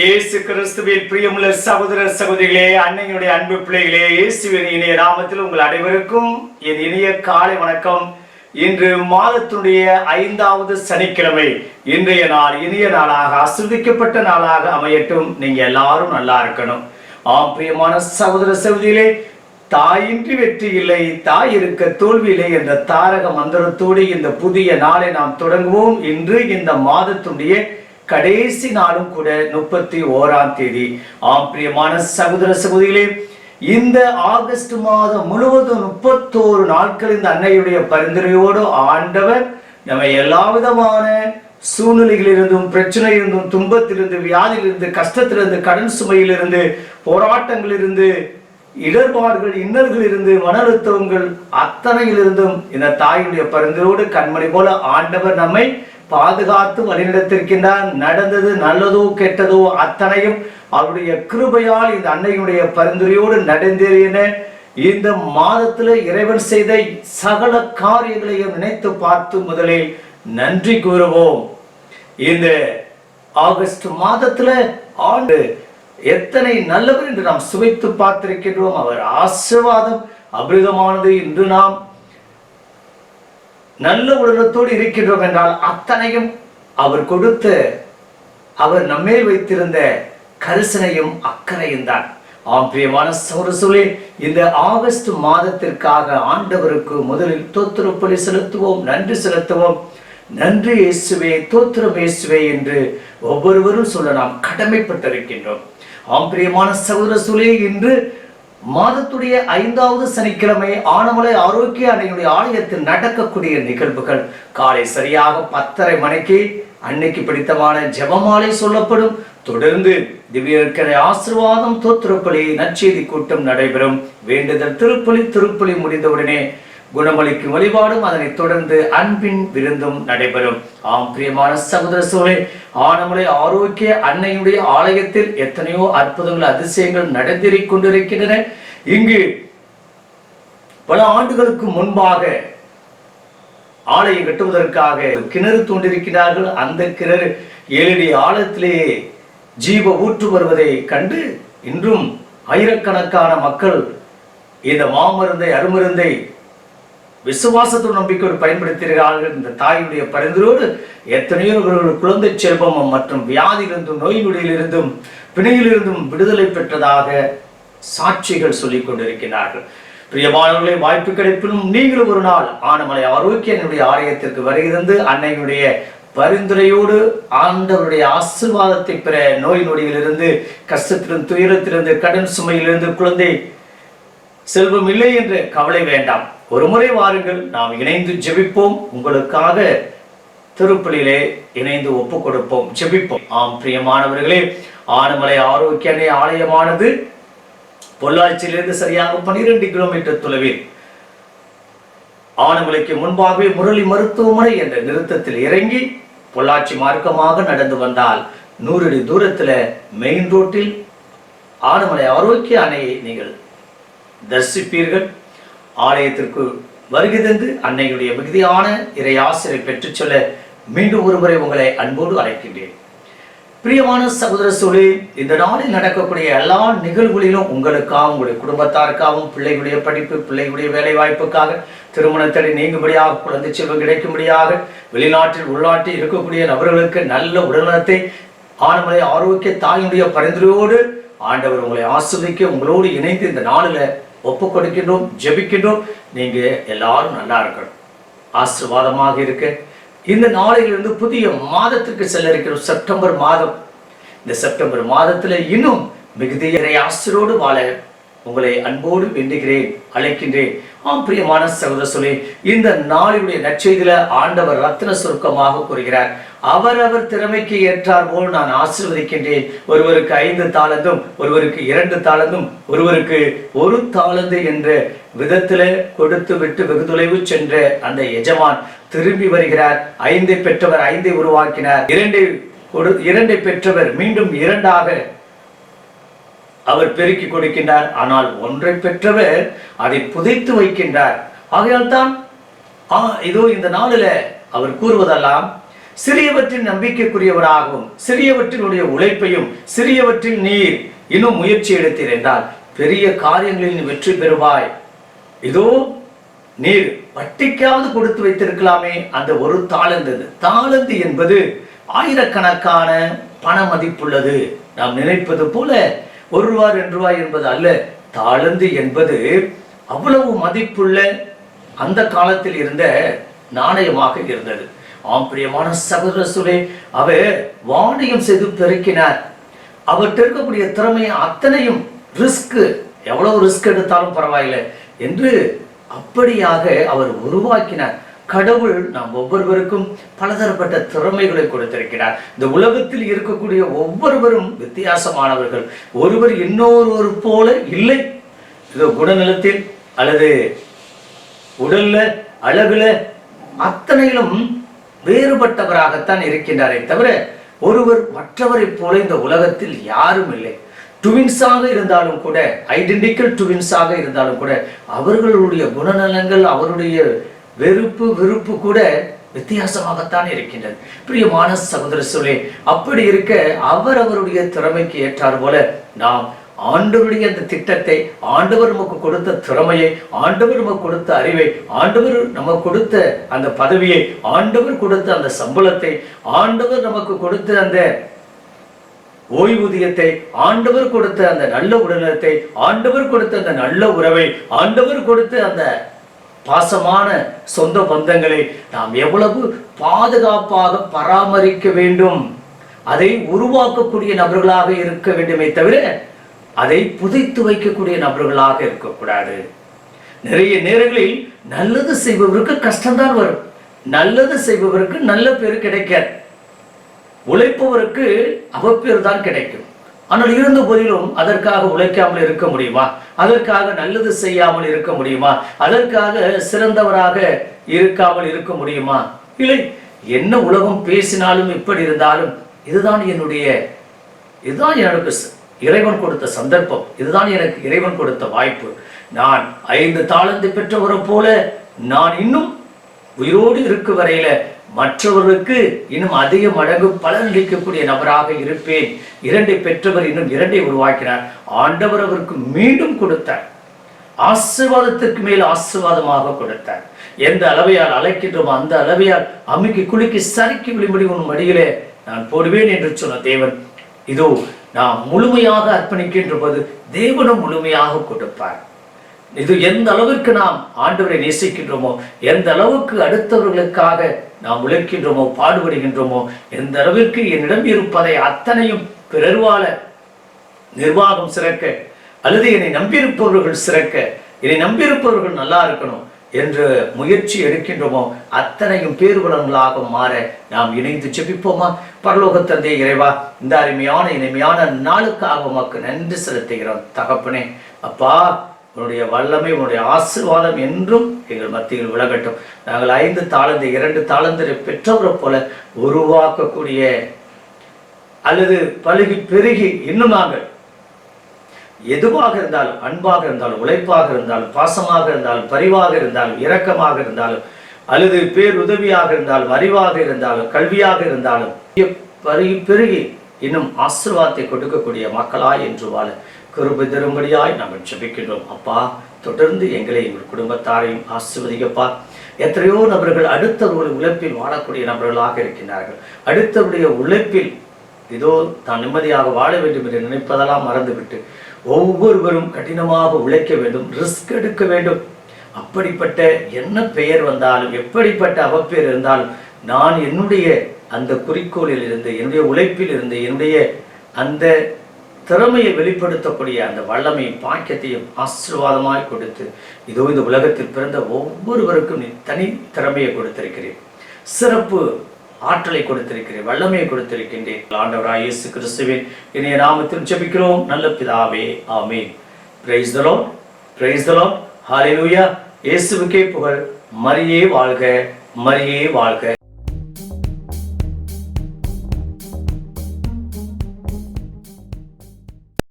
இயேசு கிறிஸ்துவில் பிரியமுள்ள சகோதர சகோதரிகளே அன்னையுடைய அன்பு பிள்ளைகளே இயேசுவின் இணைய நாமத்தில் உங்கள் அனைவருக்கும் என் இனிய காலை வணக்கம். இன்று மாதத்தினுடைய ஐந்தாவது சனிக்கிழமை. இன்றைய நாள் இனிய நாளாக ஆசிர்வதிக்கப்பட்ட நாளாக அமையட்டும். நீங்க எல்லாரும் நல்லா இருக்கணும். ஆம் பிரியமான சகோதர சகோதரிகளே தாயின்றி வெற்றி இல்லை தாய் இருக்க தோல்வி இல்லை என்ற தாரக மந்திரத்தோடு இந்த புதிய நாளை நாம் தொடங்குவோம். இன்று இந்த மாதத்துடைய கடைசி நாளும் கூட முப்பத்தி ஓராம் தேதி. ஆம் பிரியமான சகோதர சகோதரிகளே இந்த ஆகஸ்ட் மாதம் முழுவதும் முப்பத்தோரு நாட்கள் இந்த அன்னையுடைய பரிந்துரையோடு ஆண்டவர் நம்ம எல்லா விதமான சூழ்நிலைகளிலிருந்தும் பிரச்சனையிலிருந்தும் துன்பத்திலிருந்து வியாதியிலிருந்து கஷ்டத்திலிருந்து கடன் சுமையிலிருந்து போராட்டங்களிலிருந்து இடர்பாடுகள் இன்னல்கள் இருந்து மன அழுத்தங்கள் அத்தனையிலிருந்தும் இந்த தாயுடைய பரிந்துரையோடு கண்மணி போல ஆண்டவர் நம்மை பாதுகாத்து வழிநடத்திருக்கின்றார் நடந்தது நல்லதோ கெட்டதோ அத்தனையும் அவருடைய கிருபையால் இந்த அன்னையுடைய பரிந்துரையோடு நடந்தேறின இந்த மாதத்தில் இறைவன் செய்த சகல காரியங்களையும் நினைத்து பார்த்து முதலில் நன்றி கூறுவோம். இந்த ஆகஸ்ட் மாதத்துல ஆண்டு எத்தனை நல்லவர் என்று நாம் சுவைத்து பார்த்திருக்கின்றோம். அவர் ஆசிர்வாதம் அபிரிதமானது இன்று நாம் நல்ல உடலத்தோடு இருக்கின்றோம் என்றால் அத்தனையும் அவர் கொடுத்த அவர் நம்மேல் வைத்திருந்த கரிசனையும் அக்கறையும் தான். ஆம் பிரியமான சௌர இந்த ஆகஸ்ட் மாதத்திற்காக ஆண்டவருக்கு முதலில் தோத்திரப்பலி செலுத்துவோம் நன்றி செலுத்துவோம். நன்றி இயேசுவே தோத்திரம் இயேசுவே என்று ஒவ்வொருவரும் சொல்ல நாம் கடமைப்பட்டிருக்கின்றோம். ஆம் பிரியமான சகோதர இன்று மாதத்துடைய ஐந்தாவது சனிக்கிழமை ஆனமலை ஆரோக்கிய அன்னையுடைய ஆலயத்தில் நடக்கக்கூடிய நிகழ்வுகள். காலை சரியாக பத்தரை மணிக்கு அன்னைக்கு பிடித்தமான ஜெபமாலை சொல்லப்படும். தொடர்ந்து திவ்யர்க்கரை ஆசிர்வாதம் தோத்திருப்பலி நற்செய்தி கூட்டம் நடைபெறும். வேண்டுதல் திருப்பலி திருப்பலி முடிந்தவுடனே குணமளிக்கும் வழிபாடும் அதனைத் தொடர்ந்து அன்பின் விருந்தும் நடைபெறும். ஆம் பிரியமான சகோதர சோழே ஆனமலை ஆரோக்கிய அன்னையுடைய ஆலயத்தில் எத்தனையோ அற்புதங்கள் அதிசயங்கள் நடந்தேறிக் கொண்டிருக்கின்றன. இங்கு பல ஆண்டுகளுக்கு முன்பாக ஆலயம் கட்டுவதற்காக கிணறு தோண்டிருக்கிறார்கள் அந்த கிணறு ஏழடி ஆழத்திலேயே ஜீவ ஊற்று வருவதை கண்டு இன்றும் ஆயிரக்கணக்கான மக்கள் இந்த மாமருந்தை அருமருந்தை விசுவாசத்தோடு நம்பிக்கையோடு பயன்படுத்துகிறார்கள் இந்த தாயுடைய பரிந்துரோடு எத்தனையோ இவர்கள் குழந்தை செல்வம் மற்றும் வியாதியிலிருந்தும் நோய் நொடியிலிருந்தும் பிணையிலிருந்தும் விடுதலை பெற்றதாக சாட்சிகள் சொல்லிக் கொண்டிருக்கிறார்கள். பிரியமானவர்களை வாய்ப்பு கிடைப்பிலும் நீங்களும் ஒரு நாள் ஆனமலை ஆரோக்கியனுடைய ஆலயத்திற்கு வருகிறது அன்னையுடைய பரிந்துரையோடு ஆண்டவருடைய ஆசிர்வாதத்தை பெற நோய் நொடியிலிருந்து கஷ்டத்திலிருந்து துயரத்திலிருந்து கடன் சுமையிலிருந்து குழந்தை செல்வம் இல்லை என்று கவலை வேண்டாம். ஒரு முறை வாருங்கள் நாம் இணைந்து ஜெபிப்போம். உங்களுக்காக திருப்பலிலே இணைந்து ஒப்பு கொடுப்போம் ஜெபிப்போம். ஆம் பிரியமானவர்களே ஆனமலை ஆரோக்கிய ஆலயமானது பொள்ளாச்சியிலிருந்து சரியாக பனிரெண்டு கிலோமீட்டர் தொலைவில். ஆனமலைக்கு முன்பாகவே முரளி மருத்துவமனை என்ற நிறுத்தத்தில் இறங்கி பொள்ளாச்சி மார்க்கமாக நடந்து வந்தால் நூறு அடி தூரத்துல மெயின் ரோட்டில் ஆனமலை ஆரோக்கிய அணையை நீங்கள் தரிசிப்பீர்கள். ஆலயத்திற்கு வருகை தந்து அன்னையுடைய மிகுதியான இறை ஆசிரியரை பெற்றுச் சொல்ல மீண்டும் ஒருமுறை உங்களை அன்போடு அழைக்கின்றேன். பிரியமான சகோதர சூழி இந்த நாளில் நடக்கக்கூடிய எல்லா நிகழ்வுகளிலும் உங்களுக்காகவும் உங்களுடைய குடும்பத்தாருக்காகவும் பிள்ளைகளுடைய படிப்பு பிள்ளைகளுடைய வேலை வாய்ப்புக்காக திருமணத்தடை நீங்கும்படியாக குழந்தை செல்வம் கிடைக்கும்படியாக வெளிநாட்டில் உள்நாட்டில் இருக்கக்கூடிய நபர்களுக்கு நல்ல உடல்நலத்தை ஆனமலை ஆரோக்கிய தாயினுடைய பரிந்துரையோடு ஆண்டவர் உங்களை ஆஸ்வதிக்க உங்களோடு இணைந்து இந்த நாளில் ஒப்பு கொடுக்கின்றோம் ஜெபிக்கின்றோம். நீங்க எல்லாரும் நல்லா இருக்கணும். ஆசீர்வாதமாக இருக்க. இந்த நாளையிலிருந்து புதிய மாதத்திற்கு செல்ல இருக்கிறோம் செப்டம்பர் மாதம். இந்த செப்டம்பர் மாதத்துல இன்னும் மிகுதியரை ஆசிரோடு வாழ உங்களை அன்போடு வேண்டுகிறேன் அழைக்கின்றேன். ஆம் பிரியமான சகோதர சொல்லி இந்த நாளினுடைய நற்செய்தியில ஆண்டவர் ரத்தின சுருக்கமாக கூறுகிறார். அவரவர் திறமைக்கு ஏற்றார் போல் நான் ஆசிர்வதிக்கின்றேன். ஒருவருக்கு ஐந்து தாளந்தும் ஒருவருக்கு இரண்டு தாளந்தும் ஒருவருக்கு ஒரு தாளந்து என்ற விதத்துல கொடுத்து விட்டு வெகு தொலைவு சென்ற அந்த எஜமான் திரும்பி வருகிறார். ஐந்தை பெற்றவர் ஐந்தை உருவாக்கினார். இரண்டை கொடு இரண்டை பெற்றவர் மீண்டும் இரண்டாக அவர் பெருக்கி கொடுக்கின்றார். ஆனால் ஒன்றை பெற்றவர் அதை புதைத்து வைக்கின்றார். ஆகையால் தான் ஆ, இதோ இந்த நாளில் அவர் கூறுவதெல்லாம் சிறியவற்றின் நம்பிக்கைக்குரியவராகவும் சிறியவற்றினுடைய உழைப்பையும் சிறியவற்றில் நீர் இன்னும் முயற்சி எடுத்தீர் என்றால் பெரிய காரியங்களில் நீ வெற்றி பெறுவாய். இதோ நீர் வட்டிக்காவது கொடுத்து வைத்திருக்கலாமே. அந்த ஒரு தாளந்து தாளந்து என்பது ஆயிரக்கணக்கான பண மதிப்புள்ளது நாம் நினைப்பது போல ஒரு ரூபா ரெண்டு ரூபாய் என்பது அல்ல தாளந்து என்பது அவ்வளவு மதிப்புள்ள அந்த காலத்தில் இருந்த நாணயமாக இருந்தது. ஆம் பிரியமான சகோதர சுரே அவர் வாணியம் செய்து பெருக்கினார். அவர்கிட்ட இருக்கக்கூடிய திறமையை அத்தனையும் ரிஸ்க் எவ்வளவு ரிஸ்க் எடுத்தாலும் பரவாயில்லை என்று அப்படியாக அவர் உருவாக்கினார். கடவுள் நாம் ஒவ்வொருவருக்கும் பலதரப்பட்ட திறமைகளை கொடுத்திருக்கிறார். இந்த உலகத்தில் இருக்கக்கூடிய ஒவ்வொருவரும் வித்தியாசமானவர்கள். ஒருவர் இன்னொருவர் போல இல்லை. இது குணநலத்தில் அல்லது உடல்ல அழகுல அத்தனையிலும் வேறுபட்டவராகத்தான் இருக்கின்றாரே தவிர ஒருவர் மற்றவரைப் போல இந்த உலகத்தில் யாரும் இல்லை. டுவின்ஸாக இருந்தாலும் கூட ஐடென்டிக்கல் டுவின்ஸாக இருந்தாலும் கூட அவர்களுடைய குணநலங்கள் அவருடைய வெறுப்பு வெறுப்பு கூட வித்தியாசமாகத்தான் இருக்கின்றது. பிரியமான சகோதர சொல்லே அப்படி இருக்க அவர் அவருடைய திறமைக்கு ஏற்றார் போல நாம் ஆண்டவருடைய அந்த திட்டத்தை ஆண்டவர் நமக்கு கொடுத்த திறமையை ஆண்டவர் நமக்கு கொடுத்த அறிவை ஆண்டவர் நமக்கு கொடுத்த அந்த பதவியை ஆண்டவர் கொடுத்த அந்த சம்பளத்தை ஆண்டவர் நமக்கு கொடுத்த அந்த ஓய்வூதியத்தை ஆண்டவர் கொடுத்த அந்த நல்ல உடல்நலத்தை ஆண்டவர் கொடுத்த அந்த நல்ல உறவை ஆண்டவர் கொடுத்த அந்த பாசமான சொந்த பந்தங்களை நாம் எவ்வளவு பாதுகாப்பாக பராமரிக்க வேண்டும். அதை உருவாக்கக்கூடிய நபர்களாக இருக்க வேண்டுமே தவிர அதை புதைத்து வைக்கக்கூடிய நபர்களாக இருக்கக்கூடாது. நிறைய நேரங்களில் நல்லது செய்பவருக்கு கஷ்டம்தான் வரும். நல்லது செய்பவருக்கு நல்ல பேர் கிடைக்காது. உழைப்பவருக்கு அவப்பேர் தான் கிடைக்கும். ஆனால் இருந்த போதிலும் அதற்காக உழைக்காமல் இருக்க முடியுமா? அதற்காக நல்லது செய்யாமல் இருக்க முடியுமா? அதற்காக சிறந்தவராக இருக்காமல் இருக்க முடியுமா? இல்லை என்ன உலகம் பேசினாலும் எப்படி இருந்தாலும் இதுதான் என்னுடைய இதுதான் எனக்கு இறைவன் கொடுத்த சந்தர்ப்பம். இதுதான் எனக்கு இறைவன் கொடுத்த வாய்ப்பு. நான் ஐந்து தாளந்து பெற்றவரை போல நான் இன்னும் உயிரோடு இருக்கு வரையில மற்றவர்களுக்கு இன்னும் அதிக மடங்கு பலன் அளிக்கக்கூடிய நபராக இருப்பேன். இரண்டை பெற்றவர் இன்னும் இரண்டை உருவாக்கினார். ஆண்டவர் அவருக்கு மீண்டும் கொடுத்தார். ஆசீர்வாதத்திற்கு மேல் ஆசீர்வாதமாக கொடுத்தார். எந்த அளவையால் அழைக்கின்றோமோ அந்த அளவையால் அமுக்கி குலுக்கி சறுக்கி விழும்படி உன் மடியிலே நான் போடுவேன் என்று சொன்ன தேவன். இதோ நாம் முழுமையாக அர்ப்பணிக்கின்ற போது தேவனும் முழுமையாக கொடுப்பார். இது எந்த அளவிற்கு நாம் ஆண்டவரை நேசிக்கின்றோமோ எந்த அளவுக்கு அடுத்தவர்களுக்காக நாம் உழைக்கின்றோமோ பாடுபடுகின்றோமோ எந்த அளவிற்கு என்னிடம் இருப்பதை அத்தனையும் பிறர் வாழ நிர்வாகம் சிறக்க அல்லது என்னை நம்பியிருப்பவர்கள் சிறக்க என்னை நம்பியிருப்பவர்கள் நல்லா இருக்கணும் என்று முயற்சி எடுக்கின்றோமோ அத்தனையும் பேருபலன்களாக மாற நாம் இணைந்து செபிப்போமா பரலோக தந்தை இறைவா இந்த அருமையான இனிமையான நாளுக்காக உமக்கு நன்றி செலுத்துகிறோம். தகப்பனே அப்பா உன்னுடைய வல்லமை உன்னுடைய ஆசீர்வாதம் என்றும் எங்கள் மத்தியில் விலகட்டும். நாங்கள் ஐந்து தாளந்து இரண்டு தாளந்தரை பெற்றவரை போல உருவாக்கக்கூடிய அல்லது பழுகி பெருகி இன்னும் நாங்கள் எதுவாக இருந்தாலும் அன்பாக இருந்தாலும் உழைப்பாக இருந்தாலும் பாசமாக இருந்தாலும் பரிவாக இருந்தாலும் இரக்கமாக இருந்தாலும் அல்லது பேருதவியாக இருந்தாலும் அறிவாக இருந்தாலும் கல்வியாக இருந்தாலும் பருகி பெருகி இன்னும் ஆசிர்வாதத்தை கொடுக்கக்கூடிய மக்களாய் என்று வாழ கிருபை தரும்படியாய் நாங்கள் ஜெபிக்கின்றோம். அப்பா தொடர்ந்து எங்களை எங்கள் குடும்பத்தாரையும் ஆசிர்வதிக்கப்பா எத்தனையோ நபர்கள் அடுத்தவருடைய உழைப்பில் வாழக்கூடிய நபர்களாக இருக்கின்றார்கள். அடுத்தவருடைய உழைப்பில் இதோ தான் நிம்மதியாக வாழ வேண்டும் என்று நினைப்பதெல்லாம் மறந்துவிட்டு ஒவ்வொருவரும் கடினமாக உழைக்க வேண்டும் ரிஸ்க் எடுக்க வேண்டும். அப்படிப்பட்ட என்ன பெயர் வந்தாலும் எப்படிப்பட்ட அவப்பெயர் இருந்தாலும் நான் என்னுடைய அந்த குறிக்கோளில் இருந்து என்னுடைய உழைப்பில் இருந்து என்னுடைய அந்த திறமையை வெளிப்படுத்தக்கூடிய அந்த வல்லமையும் பாக்கியத்தையும் ஆசீர்வாதமாய் கொடுத்து இதோ இந்த உலகத்தில் பிறந்த ஒவ்வொருவருக்கும் நீ தனி திறமையை கொடுத்திருக்கிறேன். சிறப்பு ஆற்றலை கொடுத்திருக்கிறேன் வல்லமையை கொடுத்திருக்கின்றேன். ஆண்டவராய் இயேசு கிறிஸ்துவின் இணைய நாமத்தில் ஜெபிக்கிறோம். நல்ல பிதாவே ஆமீன். Praise the lord praise the lord இயேசுவுக்கே புகழ். மரியே வாழ்க மரியே வாழ்க.